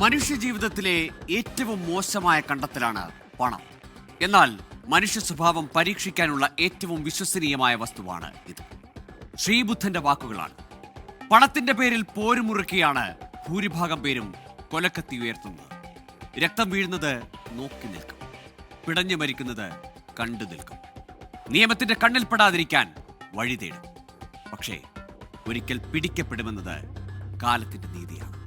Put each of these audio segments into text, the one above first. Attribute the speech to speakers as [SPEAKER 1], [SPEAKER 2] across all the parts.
[SPEAKER 1] മനുഷ്യജീവിതത്തിലെ ഏറ്റവും മോശമായ കണ്ടെത്തലാണ് പണം. എന്നാൽ മനുഷ്യ സ്വഭാവം പരീക്ഷിക്കാനുള്ള ഏറ്റവും വിശ്വസനീയമായ വസ്തുവാണ് ഇത്. ശ്രീബുദ്ധന്റെ വാക്കുകളാണ്. പണത്തിന്റെ പേരിൽ പോരുമുറുക്കിയാണ് ഭൂരിഭാഗം പേരും കൊലക്കത്തി ഉയർത്തുന്നത്. രക്തം വീഴുന്നത് നോക്കി നിൽക്കും. പിടഞ്ഞു മരിക്കുന്നത് കണ്ടു നിൽക്കും. നിയമത്തിന്റെ കണ്ണിൽപ്പെടാതിരിക്കാൻ വഴി തേടും. പക്ഷേ ഒരിക്കൽ പിടിക്കപ്പെടുമെന്നത് കാലത്തിന്റെ നീതിയാണ്.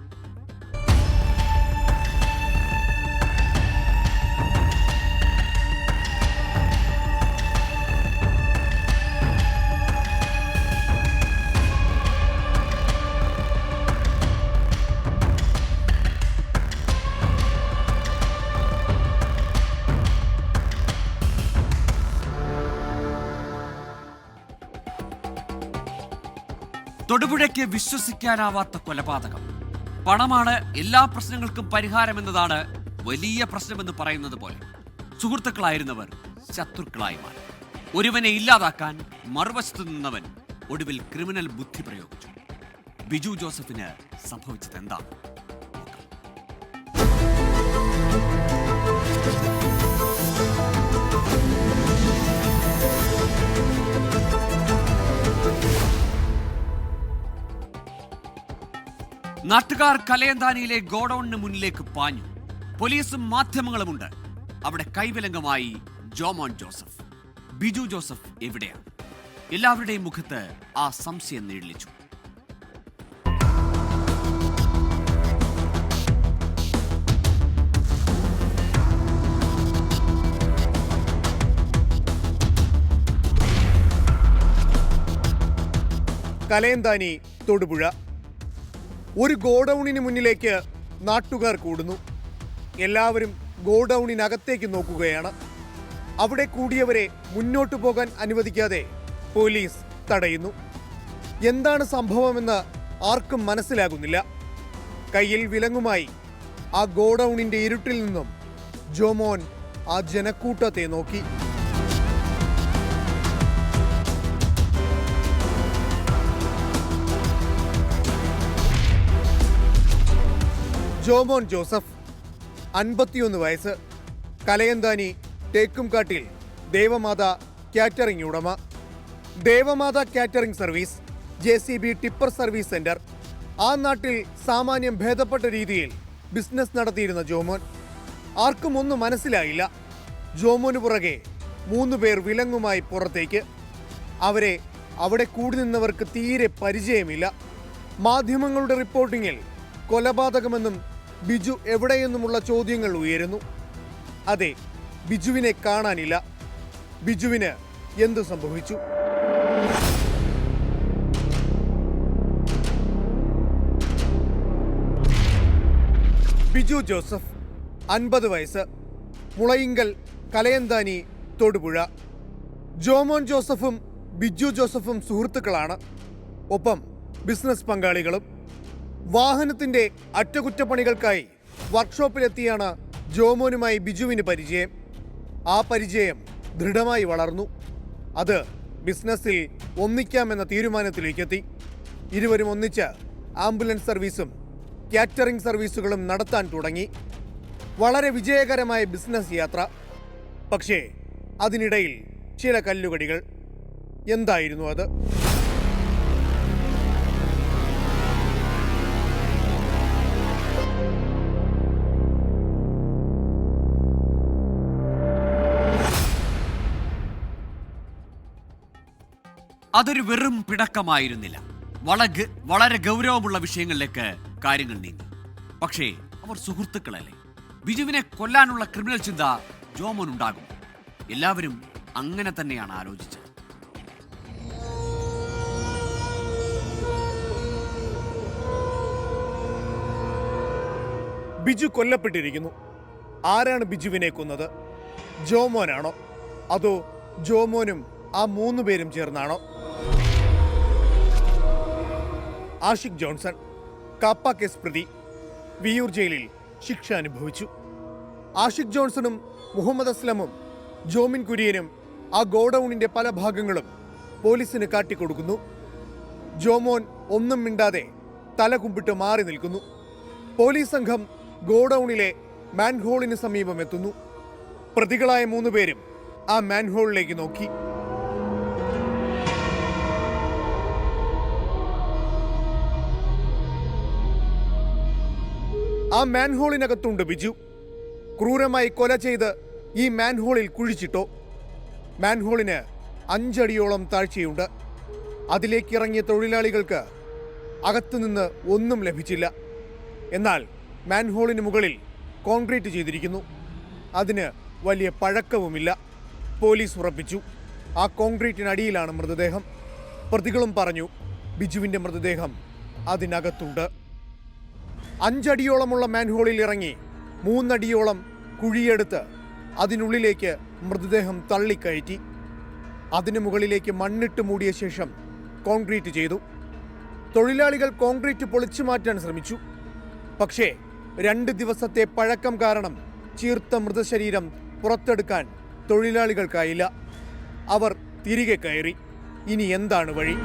[SPEAKER 1] തൊടുപുഴയ്ക്ക് വിശ്വസിക്കാനാവാത്ത കൊലപാതകം. പണമാണ് എല്ലാ പ്രശ്നങ്ങൾക്കും പരിഹാരമെന്നതാണ് വലിയ പ്രശ്നമെന്ന് പറയുന്നത് പോലെ. സുഹൃത്തുക്കളായിരുന്നവർ ശത്രുക്കളായി മാറി. ഒരുവനെ ഇല്ലാതാക്കാൻ മറുവശത്ത് നിന്നവൻ ഒടുവിൽ ക്രിമിനൽ ബുദ്ധി പ്രയോഗിച്ചു. ബിജു ജോസഫിന് സംഭവിച്ചത് എന്താണ്? നാട്ടുകാർ കലയന്താനിയിലെ ഗോഡൌണിന് മുന്നിലേക്ക് പാഞ്ഞു. പോലീസും മാധ്യമങ്ങളുമുണ്ട്. അവിടെ കൈവിലങ്കമായി ജോമോൻ ജോസഫ്. ബിജു ജോസഫ് എവിടെയാണ്? എല്ലാവരുടെയും മുഖത്ത് ആ സംശയം നീളിച്ചു
[SPEAKER 2] കലയന്താനി തൊടുപുഴ. ഒരു ഗോഡൌണിന് മുന്നിലേക്ക് നാട്ടുകാർ കൂടുന്നു. എല്ലാവരും ഗോഡൌണിനകത്തേക്ക് നോക്കുകയാണ്. അവിടെ കൂടിയവരെ മുന്നോട്ടു പോകാൻ അനുവദിക്കാതെ പോലീസ് തടയുന്നു. എന്താണ് സംഭവമെന്ന് ആർക്കും മനസ്സിലാകുന്നില്ല. കയ്യിൽ വിലങ്ങുമായി ആ ഗോഡൌണിന്റെ ഇരുട്ടിൽ നിന്നും ജോമോൻ ആ ജനക്കൂട്ടത്തെ നോക്കി. ജോമോൻ ജോസഫ് അൻപത്തിയൊന്ന് വയസ്സ് കലയന്താനി തേക്കുംകാട്ടിൽ ദേവമാത കാറ്ററിംഗ് ഉടമ. Devamatha catering service J C B tipper service centre. ആ നാട്ടിൽ സാമാന്യം ഭേദപ്പെട്ട രീതിയിൽ ബിസിനസ് നടത്തിയിരുന്ന ജോമോൻ. ആർക്കും ഒന്നും മനസ്സിലായില്ല. ജോമോന് പുറകെ മൂന്ന് പേർ വിലങ്ങുമായി പുറത്തേക്ക്. അവരെ അവിടെ കൂടി നിന്നവർക്ക് തീരെ പരിചയമില്ല. മാധ്യമങ്ങളുടെ റിപ്പോർട്ടിങ്ങിൽ കൊലപാതകമെന്നും ബിജു എവിടെയെന്നുമുള്ള ചോദ്യങ്ങൾ ഉയരുന്നു. അതെ ബിജുവിനെ കാണാനില്ല. ബിജുവിന് എന്തു സംഭവിച്ചു? ബിജു ജോസഫ് അൻപത് വയസ്സ്. മുളയിങ്കൽ കലയന്താനി തൊടുപുഴ. ജോമോൻ ജോസഫും ബിജു ജോസഫും സുഹൃത്തുക്കളാണ്. ഒപ്പം ബിസിനസ് പങ്കാളികളും. വാഹനത്തിന്റെ അറ്റകുറ്റപ്പണികൾക്കായി വർക്ക്ഷോപ്പിലെത്തിയാണ് ജോമോനുമായി ബിജുവിന് പരിചയം. ആ പരിചയം ദൃഢമായി വളർന്നു. അത് ബിസിനസ്സിൽ ഒന്നിക്കാമെന്ന തീരുമാനത്തിലേക്കെത്തി. ഇരുവരും ഒന്നിച്ച് ആംബുലൻസ് സർവീസും കാറ്ററിംഗ് സർവീസുകളും നടത്താൻ തുടങ്ങി. വളരെ വിജയകരമായ ബിസിനസ് യാത്ര. പക്ഷേ അതിനിടയിൽ ചില കല്ലുകടികൾ. എന്തായിരുന്നു അത്?
[SPEAKER 1] അതൊരു വെറും പിടക്കമായിരുന്നില്ല. വളരെ വളരെ ഗൗരവമുള്ള വിഷയങ്ങളിലേക്ക് കാര്യങ്ങൾ നീങ്ങി. പക്ഷേ അവർ സുഹൃത്തുക്കളല്ലേ? ബിജുവിനെ കൊല്ലാനുള്ള ക്രിമിനൽ ചിന്ത ജോമോൻ ഉണ്ടാകും. എല്ലാവരും അങ്ങനെ തന്നെയാണ് ആലോചിച്ചത്.
[SPEAKER 2] ബിജു കൊല്ലപ്പെട്ടിരിക്കുന്നു. ആരാണ് ബിജുവിനെ കൊന്നത്? ജോമോനാണോ? അതോ ജോമോനും ആ മൂന്ന് പേരും ചേർന്നാണോ? ആഷിഖ് ജോൺസൺ കാപ്പ കേസ് പ്രതി വിയൂർ ജയിലിൽ ശിക്ഷ അനുഭവിച്ചു. ആഷിഖ് ജോൺസണും മുഹമ്മദ് അസ്ലമും ജോമിൻ കുര്യനും ആ ഗോഡൌണിന്റെ പല ഭാഗങ്ങളും പോലീസിന് കാട്ടിക്കൊടുക്കുന്നു. ജോമോൻ ഒന്നും മിണ്ടാതെ തല കുമ്പിട്ട് മാറി നിൽക്കുന്നു. പോലീസ് സംഘം ഗോഡൌണിലെ മാൻഹോളിന് സമീപം എത്തുന്നു. പ്രതികളായ മൂന്ന് പേരും ആ മാൻഹോളിലേക്ക് നോക്കി. ആ മാൻഹോളിനകത്തുണ്ട് ബിജു. ക്രൂരമായി കൊല ചെയ്ത് ഈ മാൻഹോളിൽ കുഴിച്ചിട്ടോ. മാൻഹോളിന് അഞ്ചടിയോളം താഴ്ചയുണ്ട്. അതിലേക്ക് ഇറങ്ങിയ തൊഴിലാളികൾക്ക് അകത്തുനിന്ന് ഒന്നും ലഭിച്ചില്ല. എന്നാൽ മാൻഹോളിന് മുകളിൽ കോൺക്രീറ്റ് ചെയ്തിരിക്കുന്നു. അതിന് വലിയ പഴക്കവുമില്ല. പോലീസ് ഉറപ്പിച്ചു. ആ കോൺക്രീറ്റിനടിയിലാണ് മൃതദേഹം. പ്രതികളും പറഞ്ഞു ബിജുവിന്റെ മൃതദേഹം അതിനകത്തുണ്ട്. അഞ്ചടിയോളമുള്ള മാൻഹോളിൽ ഇറങ്ങി മൂന്നടിയോളം കുഴിയെടുത്ത് അതിനുള്ളിലേക്ക് മൃതദേഹം തള്ളിക്കയറ്റി. അതിനു മുകളിലേക്ക് മണ്ണിട്ട് മൂടിയ ശേഷം കോൺക്രീറ്റ് ചെയ്തു. തൊഴിലാളികൾ കോൺക്രീറ്റ് പൊളിച്ചു മാറ്റാൻ ശ്രമിച്ചു. പക്ഷേ രണ്ട് ദിവസത്തെ പഴക്കം കാരണം ചീർത്ത മൃതശരീരം പുറത്തെടുക്കാൻ തൊഴിലാളികൾക്കായില്ല. അവർ തിരികെ കയറി. ഇനി എന്താണ് വഴി?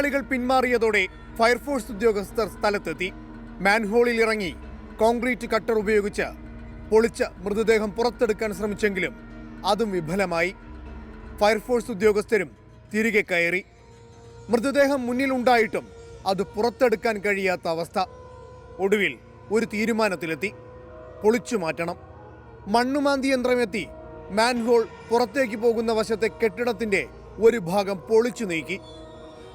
[SPEAKER 2] തൊഴിലാളികൾ പിന്മാറിയതോടെ ഫയർഫോഴ്സ് ഉദ്യോഗസ്ഥർ സ്ഥലത്തെത്തി. മാൻഹോളിൽ ഇറങ്ങി കോൺക്രീറ്റ് കട്ടർ ഉപയോഗിച്ച് പൊളിച്ച മൃതദേഹം പുറത്തെടുക്കാൻ ശ്രമിച്ചെങ്കിലും അതും വിഫലമായി. ഫയർഫോഴ്സ് ഉദ്യോഗസ്ഥരും തിരികെ കയറി. മൃതദേഹം മുന്നിലുണ്ടായിട്ടും അത് പുറത്തെടുക്കാൻ കഴിയാത്ത അവസ്ഥ. ഒടുവിൽ ഒരു തീരുമാനത്തിലെത്തി. പൊളിച്ചു മാറ്റണം. മണ്ണുമാന്തി യന്ത്രമെത്തി. മാൻഹോൾ പുറത്തേക്ക് പോകുന്ന വശത്തെ കെട്ടിടത്തിന്റെ ഒരു ഭാഗം പൊളിച്ചു നീക്കി.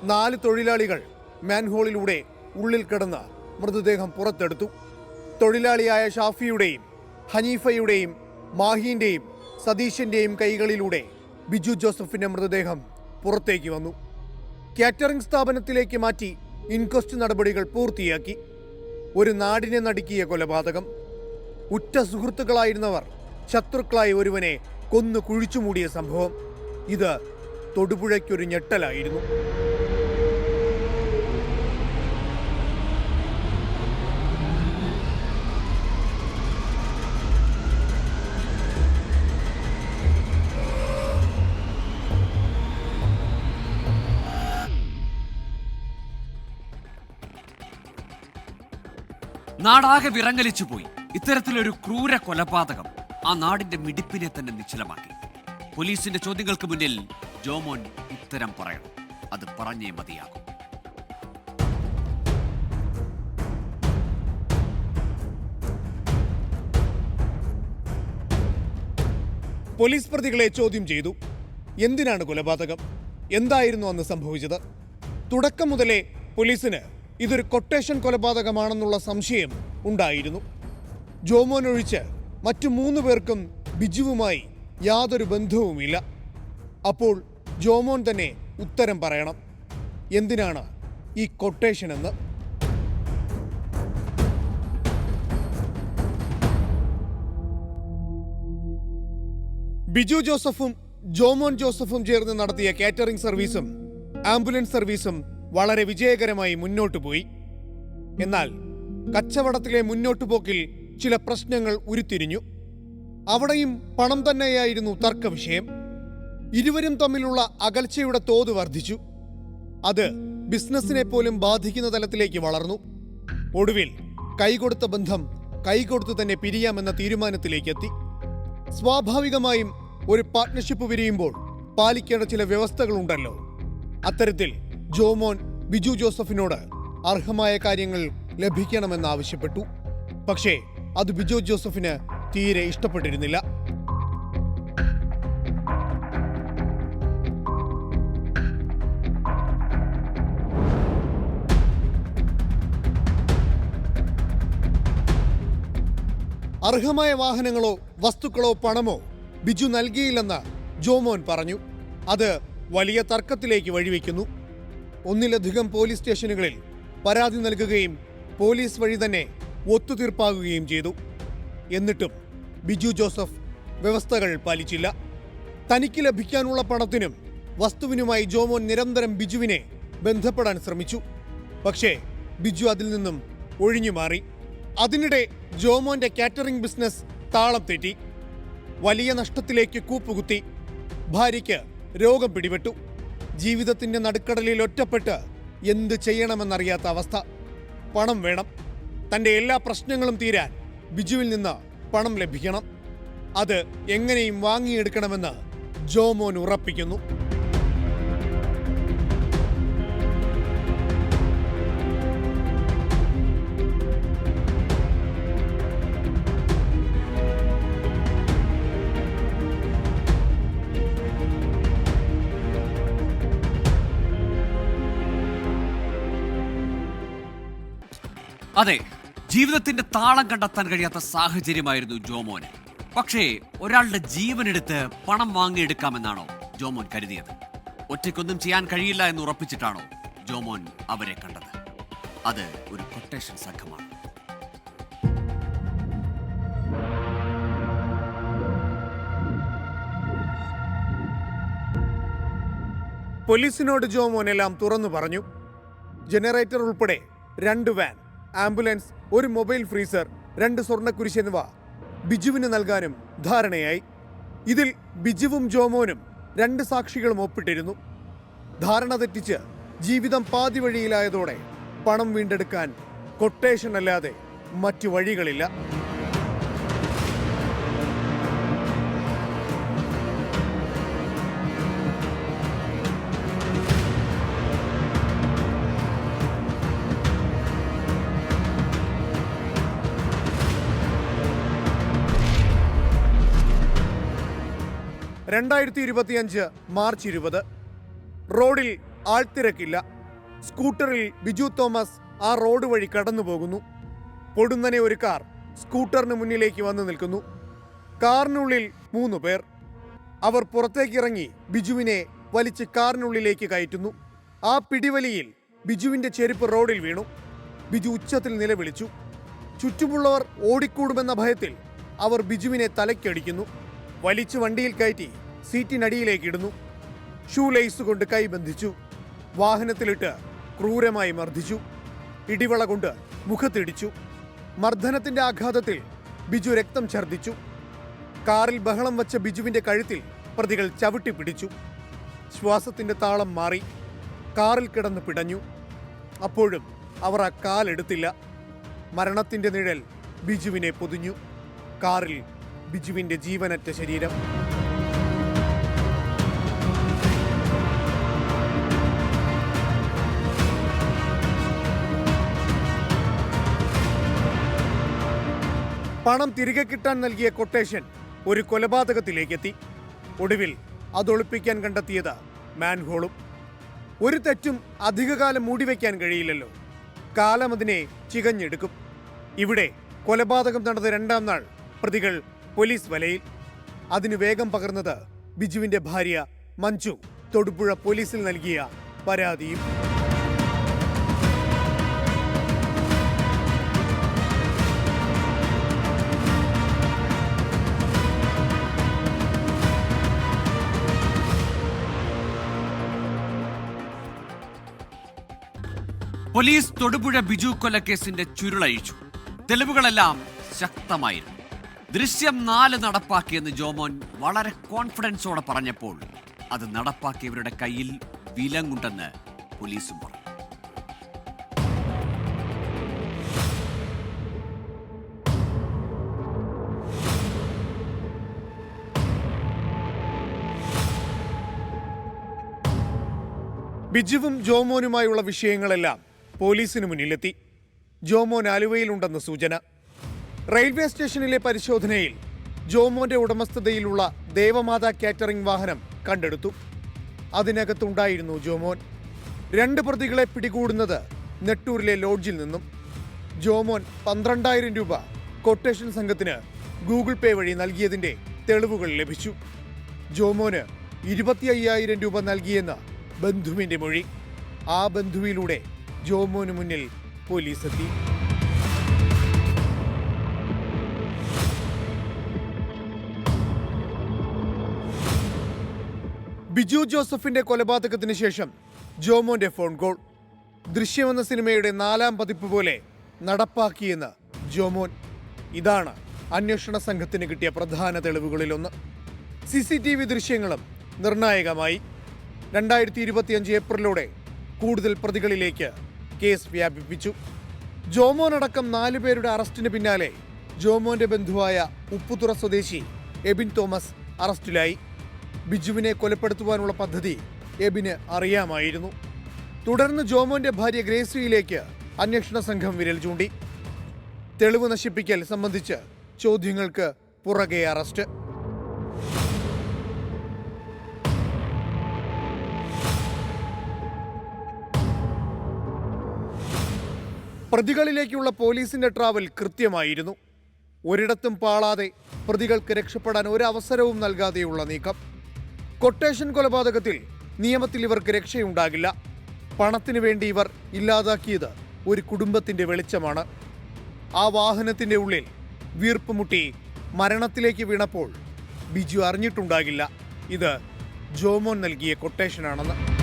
[SPEAKER 2] നാല് തൊഴിലാളികൾ മാൻഹോളിലൂടെ ഉള്ളിൽ കിടന്ന് മൃതദേഹം പുറത്തെടുത്തു. തൊഴിലാളിയായ ഷാഫിയുടെയും ഹനീഫയുടെയും മാഹീന്റെയും സതീശന്റെയും കൈകളിലൂടെ ബിജു ജോസഫിന്റെ മൃതദേഹം പുറത്തേക്ക് വന്നു. കാറ്ററിംഗ് സ്ഥാപനത്തിലേക്ക് മാറ്റി ഇൻക്വസ്റ്റ് നടപടികൾ പൂർത്തിയാക്കി. ഒരു നാടിനെ നടുക്കിയ കൊലപാതകം. ഉറ്റ സുഹൃത്തുക്കളായിരുന്നവർ ശത്രുക്കളായി ഒരുവനെ കൊന്നു കുഴിച്ചുമൂടിയ സംഭവം. ഇത് തൊടുപുഴയ്ക്കൊരു ഞെട്ടലായിരുന്നു.
[SPEAKER 1] നാടാകെ വിറങ്ങലിച്ചു പോയി. ഇത്തരത്തിലൊരു ക്രൂര കൊലപാതകം ആ നാടിന്റെ മിടിപ്പിനെ തന്നെ നിശ്ചലമാക്കി. പോലീസിന്റെ ചോദ്യങ്ങൾക്ക് മുന്നിൽ ജോമോൻ ഉത്തരം പറയണം. അത് പറഞ്ഞേ മതിയാകും.
[SPEAKER 2] പോലീസ് പ്രതികളെ ചോദ്യം ചെയ്തു. എന്തിനാണ് കൊലപാതകം? എന്തായിരുന്നു അന്ന് സംഭവിച്ചത്? തുടക്കം മുതലേ പോലീസിന് ഇതൊരു കൊട്ടേഷൻ കൊലപാതകമാണെന്നുള്ള സംശയം ഉണ്ടായിരുന്നു. ജോമോനൊഴിച്ച് മറ്റു മൂന്ന് പേർക്കും ബിജുവുമായി യാതൊരു ബന്ധവുമില്ല. അപ്പോൾ ജോമോൻ തന്നെ ഉത്തരം പറയണം. എന്തിനാണ് ഈ കൊട്ടേഷൻ എന്ന് ബിജു ജോസഫും ജോമോൻ ജോസഫും ചേർന്ന് നടത്തിയ കാറ്ററിംഗ് സർവീസും ആംബുലൻസ് സർവീസും വളരെ വിജയകരമായി മുന്നോട്ടു പോയി. എന്നാൽ കച്ചവടത്തിലെ മുന്നോട്ടു പോക്കിൽ ചില പ്രശ്നങ്ങൾ ഉരുത്തിരിഞ്ഞു. അവിടെയും പണം തന്നെയായിരുന്നു തർക്ക വിഷയം ഇരുവരും തമ്മിലുള്ള അകൽച്ചയുടെ തോത് വർദ്ധിച്ചു. അത് ബിസിനസ്സിനെ പോലും ബാധിക്കുന്ന തലത്തിലേക്ക് വളർന്നു. ഒടുവിൽ കൈകൊടുത്ത ബന്ധം കൈകൊടുത്തു തന്നെ പിരിയാമെന്ന തീരുമാനത്തിലേക്ക് എത്തി സ്വാഭാവികമായും ഒരു പാർട്ട്ണർഷിപ്പ് വിരിയുമ്പോൾ പാലിക്കേണ്ട ചില വ്യവസ്ഥകളുണ്ടല്ലോ. അത്തരത്തിൽ ജോമോൻ ബിജു ജോസഫിനോട് അർഹമായ കാര്യങ്ങൾ ലഭിക്കണമെന്ന് ആവശ്യപ്പെട്ടു പക്ഷേ അത് ബിജു ജോസഫിന് തീരെ ഇഷ്ടപ്പെട്ടിരുന്നില്ല. അർഹമായ വാഹനങ്ങളോ വസ്തുക്കളോ പണമോ ബിജു നൽകിയില്ലെന്ന് ജോമോൻ പറഞ്ഞു. അത് വലിയ തർക്കത്തിലേക്ക് വഴിവെക്കുന്നു. ഒന്നിലധികം പോലീസ് സ്റ്റേഷനുകളിൽ പരാതി നൽകുകയും പോലീസ് വഴി തന്നെ ഒത്തുതീർപ്പാകുകയും ചെയ്തു. എന്നിട്ടും ബിജു ജോസഫ് വ്യവസ്ഥകൾ പാലിച്ചില്ല. തനിക്ക് ലഭിക്കാനുള്ള പണത്തിനും വസ്തുവിനുമായി ജോമോൻ നിരന്തരം ബിജുവിനെ ബന്ധപ്പെടാൻ ശ്രമിച്ചു. പക്ഷേ ബിജു അതിൽ നിന്നും ഒഴിഞ്ഞു മാറി. അതിനിടെ ജോമോന്റെ കാറ്ററിംഗ് ബിസിനസ് താളം തെറ്റി. വലിയ നഷ്ടത്തിലേക്ക് കൂപ്പുകുത്തി. ഭാര്യയ്ക്ക് രോഗം പിടിപെട്ടു. ജീവിതത്തിന്റെ നടുക്കടലിൽ ഒറ്റപ്പെട്ട് എന്ത് ചെയ്യണമെന്നറിയാത്ത അവസ്ഥ. പണം വേണം. തന്റെ എല്ലാ പ്രശ്നങ്ങളും തീരാൻ ബിജുവിൽ നിന്ന് പണം ലഭിക്കണം. അത് എങ്ങനെയും വാങ്ങിയെടുക്കണമെന്ന് ജോമോൻ ഉറപ്പിക്കുന്നു.
[SPEAKER 1] അതെ ജീവിതത്തിന്റെ താളം കണ്ടെത്താൻ കഴിയാത്ത സാഹചര്യമായിരുന്നു ജോമോന്. പക്ഷേ ഒരാളുടെ ജീവൻ ജീവനെടുത്ത് പണം വാങ്ങിയെടുക്കാമെന്നാണോ ജോമോൻ കരുതിയത്? ഒറ്റയ്ക്കൊന്നും ചെയ്യാൻ കഴിയില്ല എന്ന് ഉറപ്പിച്ചിട്ടാണോ ജോമോൻ അവരെ കണ്ടത്? അത് ഒരു കൊട്ടേഷൻ സംഘമാണ്.
[SPEAKER 2] പോലീസിനോട് ജോമോൻ എല്ലാം തുറന്നു പറഞ്ഞു ജനറേറ്റർ ഉൾപ്പെടെ രണ്ട് വാൻ. ആംബുലൻസ് ഒരു മൊബൈൽ ഫ്രീസർ രണ്ട് സ്വർണക്കുരിശ് എന്നിവ ബിജുവിന് നൽകാനും ധാരണയായി. ഇതിൽ ബിജുവും ജോമോനും രണ്ട് സാക്ഷികളും ഒപ്പിട്ടിരുന്നു. ധാരണ തെറ്റിച്ച് ജീവിതം പാതി വഴിയിലായതോടെ പണം വീണ്ടെടുക്കാൻ കൊട്ടേഷൻ അല്ലാതെ മറ്റു വഴികളില്ല. രണ്ടായിരത്തി ഇരുപത്തിയഞ്ച് മാർച്ച് ഇരുപത്. റോഡിൽ ആൾത്തിരക്കില്ല. സ്കൂട്ടറിൽ ബിജു തോമസ് ആ റോഡ് വഴി കടന്നു പോകുന്നു. പൊടുന്നനെ ഒരു കാർ സ്കൂട്ടറിന് മുന്നിലേക്ക് വന്നു നിൽക്കുന്നു. കാറിനുള്ളിൽ മൂന്ന് പേർ. അവർ പുറത്തേക്കിറങ്ങി ബിജുവിനെ വലിച്ച് കാറിനുള്ളിലേക്ക് കയറ്റുന്നു. ആ പിടിവലിയിൽ ബിജുവിന്റെ ചെരുപ്പ് റോഡിൽ വീണു. ബിജു ഉച്ചത്തിൽ നിലവിളിച്ചു. ചുറ്റുമുള്ളവർ ഓടിക്കൂടുമെന്ന ഭയത്തിൽ അവർ ബിജുവിനെ തലയ്ക്കടിക്കുന്നു. വലിച്ചു വണ്ടിയിൽ കയറ്റി സീറ്റിനടിയിലേക്ക് ഇടുന്നു. ഷൂ ലേസ് കൊണ്ട് കൈ ബന്ധിച്ചു. വാഹനത്തിലിട്ട് ക്രൂരമായി മർദ്ദിച്ചു. ഇടിവള കൊണ്ട് മുഖത്തിടിച്ചു. മർദ്ദനത്തിന്റെ ആഘാതത്തിൽ ബിജു രക്തം ഛർദ്ദിച്ചു. കാറിൽ ബഹളം വച്ച ബിജുവിന്റെ കഴുത്തിൽ പ്രതികൾ ചവിട്ടി പിടിച്ചു. ശ്വാസത്തിന്റെ താളം മാറി. കാറിൽ കിടന്ന് പിടഞ്ഞു. അപ്പോഴും അവർ ആ കാലെടുത്തില്ല മരണത്തിന്റെ നിഴൽ ബിജുവിനെ പൊതിഞ്ഞു. കാറിൽ ബിജുവിന്റെ ജീവനറ്റ ശരീരം. പണം തിരികെ കിട്ടാൻ നൽകിയ കൊട്ടേഷൻ ഒരു കൊലപാതകത്തിലേക്കെത്തി. ഒടുവിൽ അതൊളിപ്പിക്കാൻ കണ്ടെത്തിയത് മാൻഹോളും. ഒരു തെറ്റും അധികകാലം മൂടിവെക്കാൻ കഴിയില്ലല്ലോ. കാലം അതിനെ ചികഞ്ഞെടുക്കും. ഇവിടെ കൊലപാതകം നടന്ന രണ്ടാം നാൾ പ്രതികൾ പോലീസ് വലയിൽ. അതിന് വേഗം പകർന്നത് ബിജുവിന്റെ ഭാര്യ മഞ്ജു. തൊടുപുഴ പോലീസിൽ നൽകിയ പരാതിയും
[SPEAKER 1] പോലീസ് തൊടുപുഴ ബിജു കൊലക്കേസിന്റെ ചുരുളഴിച്ചു. തെളിവുകളെല്ലാം ശക്തമായിരുന്നു. ദൃശ്യം നാല് നടപ്പാക്കിയെന്ന് ജോമോൻ വളരെ കോൺഫിഡൻസോടെ പറഞ്ഞപ്പോൾ അത് നടപ്പാക്കിയവരുടെ കയ്യിൽ വിലങ്ങുണ്ടെന്ന് പോലീസും പറഞ്ഞു.
[SPEAKER 2] ബിജുവും ജോമോനുമായുള്ള വിഷയങ്ങളെല്ലാം പോലീസിന് മുന്നിലെത്തി. ജോമോൻ ആലുവയിലുണ്ടെന്ന് സൂചന. റെയിൽവേ സ്റ്റേഷനിലെ പരിശോധനയിൽ ജോമോന്റെ ഉടമസ്ഥതയിലുള്ള ദേവമാതാ കാറ്ററിംഗ് വാഹനം കണ്ടെടുത്തു. അതിനകത്തുണ്ടായിരുന്നു ജോമോൻ. രണ്ട് പ്രതികളെ പിടികൂടുന്നത് നെട്ടൂരിലെ ലോഡ്ജിൽ നിന്നും. ജോമോൻ പന്ത്രണ്ടായിരം രൂപ കൊട്ടേഷൻ സംഘത്തിന് ഗൂഗിൾ പേ വഴി നൽകിയതിന്റെ തെളിവുകൾ ലഭിച്ചു. ജോമോന് ഇരുപത്തി അയ്യായിരം രൂപ നൽകിയെന്ന ബന്ധുവിന്റെ മൊഴി. ആ ബന്ധുവിലൂടെ ജോമോന് മുന്നിൽ പോലീസ് എത്തി ബിജു ജോസഫിന്റെ കൊലപാതകത്തിന് ശേഷം ജോമോന്റെ ഫോൺ കോൾ. ദൃശ്യമെന്ന സിനിമയുടെ നാലാം പതിപ്പ് പോലെ നടപ്പാക്കിയെന്ന് ജോമോൻ. ഇതാണ് അന്വേഷണ സംഘത്തിന് കിട്ടിയ പ്രധാന തെളിവുകളിലൊന്ന്. സി സി ടി വി ദൃശ്യങ്ങളും നിർണായകമായി. രണ്ടായിരത്തി ഇരുപത്തിയഞ്ച് ഏപ്രിലോടെ കൂടുതൽ പ്രതികളിലേക്ക് കേസ് വ്യാപിപ്പിച്ചു. ജോമോൻ അടക്കം നാലു പേരുടെ അറസ്റ്റിന് പിന്നാലെ ജോമോന്റെ ബന്ധുവായ ഉപ്പുതുറ സ്വദേശി എബിൻ തോമസ് അറസ്റ്റിലായി. ബിജുവിനെ കൊലപ്പെടുത്തുവാനുള്ള പദ്ധതി എബിന് അറിയാമായിരുന്നു. തുടർന്ന് ജോമോന്റെ ഭാര്യ ഗ്രേസിയിലേക്ക് അന്വേഷണ സംഘം വിരൽ ചൂണ്ടി. തെളിവ് നശിപ്പിക്കൽ സംബന്ധിച്ച് ചോദ്യങ്ങൾക്ക് പുറകെ അറസ്റ്റ്. പ്രതികളിലേക്കുള്ള പോലീസിന്റെ ട്രാവൽ കൃത്യമായിരുന്നു. ഒരിടത്തും പാളാതെ പ്രതികൾക്ക് രക്ഷപ്പെടാൻ ഒരവസരവും നൽകാതെയുള്ള നീക്കം. കൊട്ടേഷൻ കൊലപാതകത്തിൽ നിയമത്തിൽ ഇവർക്ക് രക്ഷയുണ്ടാകില്ല. പണത്തിനു വേണ്ടി ഇവർ ഇല്ലാതാക്കിയത് ഒരു കുടുംബത്തിന്റെ വെളിച്ചമാണ്. ആ വാഹനത്തിന്റെ ഉള്ളിൽ വീർപ്പുമുട്ടി മരണത്തിലേക്ക് വീണപ്പോൾ ബിജു അറിഞ്ഞിട്ടുണ്ടാകില്ല. ഇത് ജോമോൻ നൽകിയ കൊട്ടേഷനാണെന്ന്.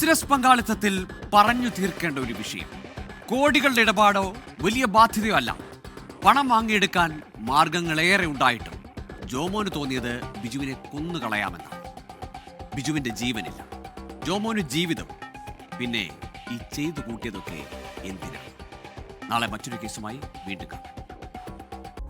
[SPEAKER 1] ബിസിനസ് പങ്കാളിത്തത്തിൽ പറഞ്ഞു തീർക്കേണ്ട ഒരു വിഷയം. കോടികളുടെ ഇടപാടോ വലിയ ബാധ്യതയോ അല്ല. പണം വാങ്ങിയെടുക്കാൻ മാർഗങ്ങളേറെ ഉണ്ടായിട്ടും. ജോമോന് തോന്നിയത് ബിജുവിനെ കൊന്നുകളയാമെന്നാണ്. ബിജുവിന്റെ ജീവനില്ല. ജോമോന് ജീവിതം പിന്നെ ഈ ചെയ്തു കൂട്ടിയതൊക്കെ എന്തിനാണ്? നാളെ മറ്റൊരു കേസുമായി വീണ്ടും കാണാം.